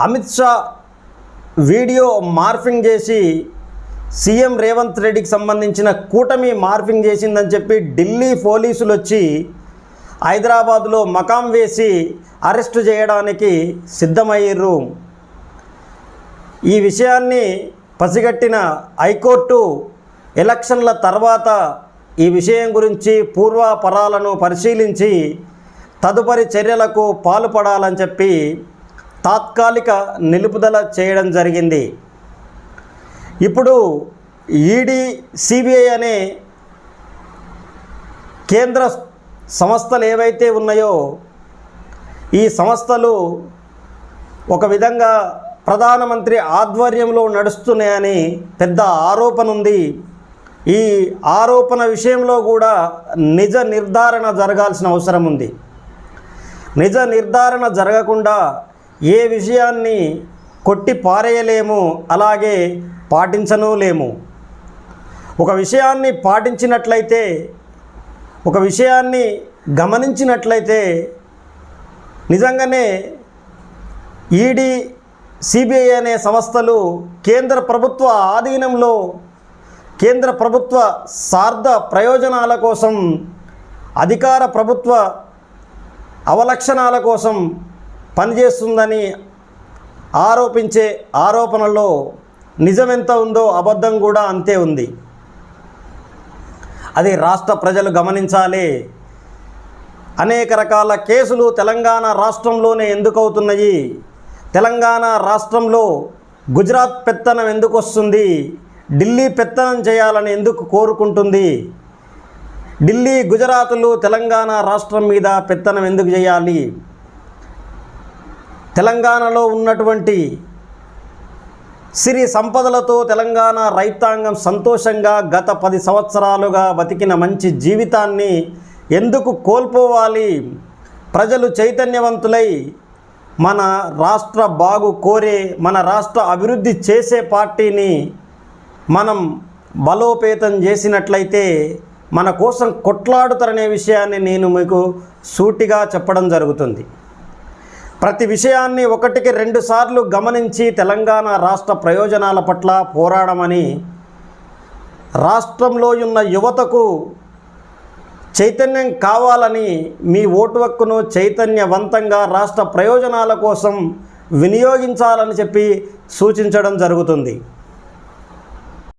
Amit Shah video morphing చేసి CM Revanth రెడ్డికి సంబంధించిన కూటమి మార్ఫింగ్ చేసిందని చెప్పి ఢిల్లీ పోలీసులు వచ్చి హైదరాబాదులో మకాం వేసి అరెస్టు చేయడానికి సిద్ధమయ్యారు ఈ విషయాన్ని పసిగట్టిన హైకోర్టు ఎలక్షన్ల తర్వాత ఈ విషయం గురించి పూర్వాపరాలను పరిశీలించి తదుపరి చర్యలకు పాల్పడాలని చెప్పి తాత్కాలిక నిలుపుదల చేయడం జరిగింది. ఇప్పుడు ఈడీ సిబిఐ అనే కేంద్ర సంస్థలు ఏవైతే ఉన్నాయో ఈ సంస్థలు ఒక విధంగా ప్రధానమంత్రి ఆధ్వర్యంలో నడుస్తున్నాయని పెద్ద ఆరోపణ ఉంది. ఈ ఆరోపణ విషయంలో కూడా నిజ నిర్ధారణ జరగాల్సిన అవసరం ఉంది. నిజ నిర్ధారణ జరగకుండా ఏ విషయాన్ని కొట్టి పారేయలేము అలాగే పాటించను లేము ఒక విషయాన్ని పాటించినట్లయితే ఒక విషయాన్ని గమనించినట్లయితే నిజంగానే ఈడీ సిబిఐ అనే సంస్థలు కేంద్ర ప్రభుత్వ ఆధీనంలో కేంద్ర ప్రభుత్వ సార్థ ప్రయోజనాల కోసం అధికార ప్రభుత్వ అవలక్షణాల కోసం పనిచేస్తుందని ఆరోపించే ఆరోపణలో నిజమెంత ఉందో అబద్ధం కూడా అంతే ఉంది. అది రాష్ట్ర ప్రజలు గమనించాలి. అనేక రకాల కేసులు తెలంగాణ రాష్ట్రంలోనే ఎందుకు అవుతున్నాయి తెలంగాణ రాష్ట్రంలో గుజరాత్ పెత్తనం ఎందుకు వస్తుంది ఢిల్లీ పెత్తనం చేయాలని ఎందుకు కోరుకుంటుంది? ఢిల్లీ గుజరాతులు తెలంగాణ రాష్ట్రం మీద పెత్తనం ఎందుకు చేయాలి? తెలంగాణలో ఉన్నటువంటి సిరి సంపదలతో తెలంగాణ రైతాంగం సంతోషంగా గత పది సంవత్సరాలుగా బతికిన మంచి జీవితాన్ని ఎందుకు కోల్పోవాలి? ప్రజలు చైతన్యవంతులై మన రాష్ట్ర బాగు కోరే మన రాష్ట్ర అభివృద్ధి చేసే పార్టీని మనం బలోపేతం చేసినట్లయితే మన కోసం కొట్లాడుతారనే విషయాన్ని నేను మీకు సూటిగా చెప్పడం జరుగుతుంది. ప్రతి విషయాన్ని ఒకటికి రెండు సార్లు గమనించి తెలంగాణ రాష్ట్ర ప్రయోజనాల పట్ల పోరాడమని రాష్ట్రంలో ఉన్న యువతకు చైతన్యం కావాలని మీ ఓటు హక్కును చైతన్యవంతంగా రాష్ట్ర ప్రయోజనాల కోసం వినియోగించాలని చెప్పి సూచించడం జరుగుతుంది.